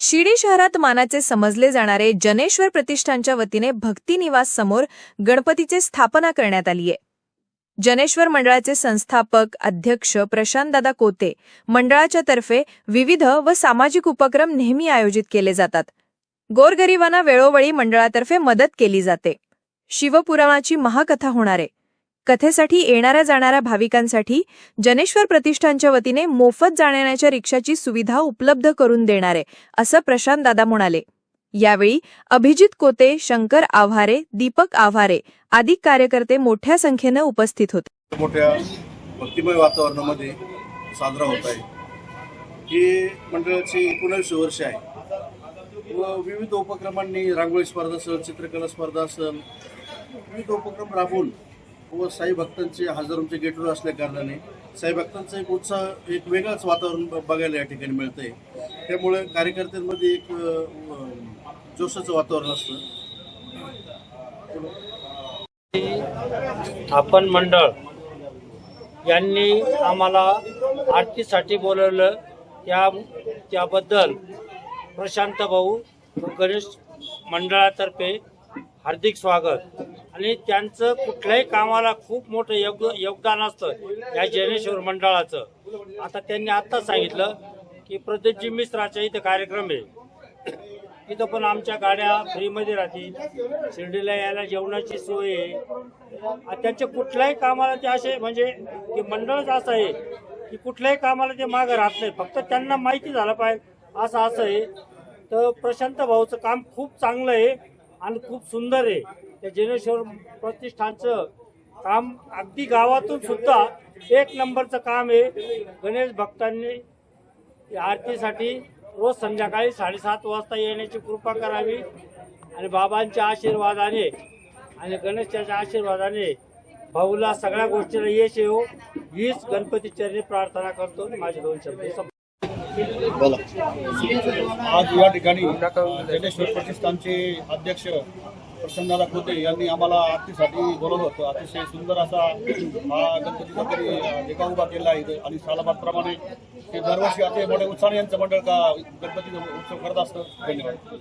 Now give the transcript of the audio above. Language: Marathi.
शिर्डी शहरात मानाचे समजले जाणारे जनेश्वर प्रतिष्ठानच्या वतीने भक्ती निवास समोर गणपतीचे स्थापना करण्यात आली आहे. जनेश्वर मंडळाचे संस्थापक अध्यक्ष प्रशांतदादा कोते मंडळाच्या तर्फे विविध व सामाजिक उपक्रम नेहमी आयोजित केले जातात. गोरगरिबांना वेळोवेळी मंडळातर्फे मदत केली जाते. शिवपुराणाची महाकथा होणार आहे. कथेसाठी येणाऱ्या जाणाऱ्या भाविकांसाठी जनेश्वर प्रतिष्ठानच्या वतीने मोफत जाण्याच्या रिक्षाची सुविधा उपलब्ध करून देणार आहे असं प्रशांत दादा म्हणाले. यावेळी अभिजित कोते शंकर आव्हारे दीपक आव्हारे आदी कार्यकर्ते मोठ्या संख्येनं उपस्थित होते. मोठ्या भक्तिमय वातावरणामध्ये साजरा होत आहे. ही मंडळाची एकोणीसशे वर्ष आहे. व विविध उपक्रमांनी रांगोळी स्पर्धा असेल चित्रकला स्पर्धा असेल विविध उपक्रम राबवून व साई भक्तांचे हजारोंचे गेटवर असल्या कारणाने साई भक्तांचा एक उत्साह एक वेगळंच वातावरण ब- बघायला या ठिकाणी मिळतंय. त्यामुळे कार्यकर्त्यांमध्ये एक जोशाचं वातावरण असतं. आपण मंडळ यांनी आम्हाला आरतीसाठी बोलवलं. त्या त्याबद्दल प्रशांत भाऊ गणेश मंडळातर्फे हार्दिक स्वागत. आणि त्यांचं कुठल्याही कामाला खूप मोठं योग योगदान असतं या जैनेश्वर मंडळाचं. आता त्यांनी आत्ताच सांगितलं की प्रदीपजी मिश्राचा इथं कार्यक्रम आहे. तिथं पण आमच्या गाड्या फ्रीमध्ये राहतील. शिर्डीला यायला जेवणाची सोय आहे. त्यांच्या कुठल्याही कामाला ते असे म्हणजे ते मंडळच असं आहे की कुठल्याही कामाला ते मागं राहत नाही फक्त त्यांना माहिती झालं पाहिजे. असं असं आहे. तर प्रशांत भाऊचं काम खूप चांगलं आहे आणि खूप सुंदर आहे. त्या जनेश्वर प्रतिष्ठानचं काम अगदी गावातून सुद्धा एक नंबरचं काम आहे गणेश भक्तांनी या आरतीसाठी रोज संध्याकाळी साडेसात वाजता येण्याची कृपा करावी आणि बाबांच्या आशीर्वादाने आणि गणेशाच्या आशीर्वादाने भाऊला सगळ्या गोष्टीला यश येऊ हीच गणपती चरणी प्रार्थना करतो माझे दोन शब्द संपले. आज या ठिकाणी जनेश्वर प्रतिष्ठानचे अध्यक्ष प्रसन्नदादा खोते यांनी आम्हाला आरतीसाठी बोलवलं होतं. अतिशय सुंदर असा हा गणपतीचा तरी एका उभा केला आहे. आणि सालाबादप्रमाणे ते दरवर्षी अतिशय मोठ्या उत्साहाने यांचं मंडळ का गणपतीचा उत्सव करत असतं. धन्यवाद.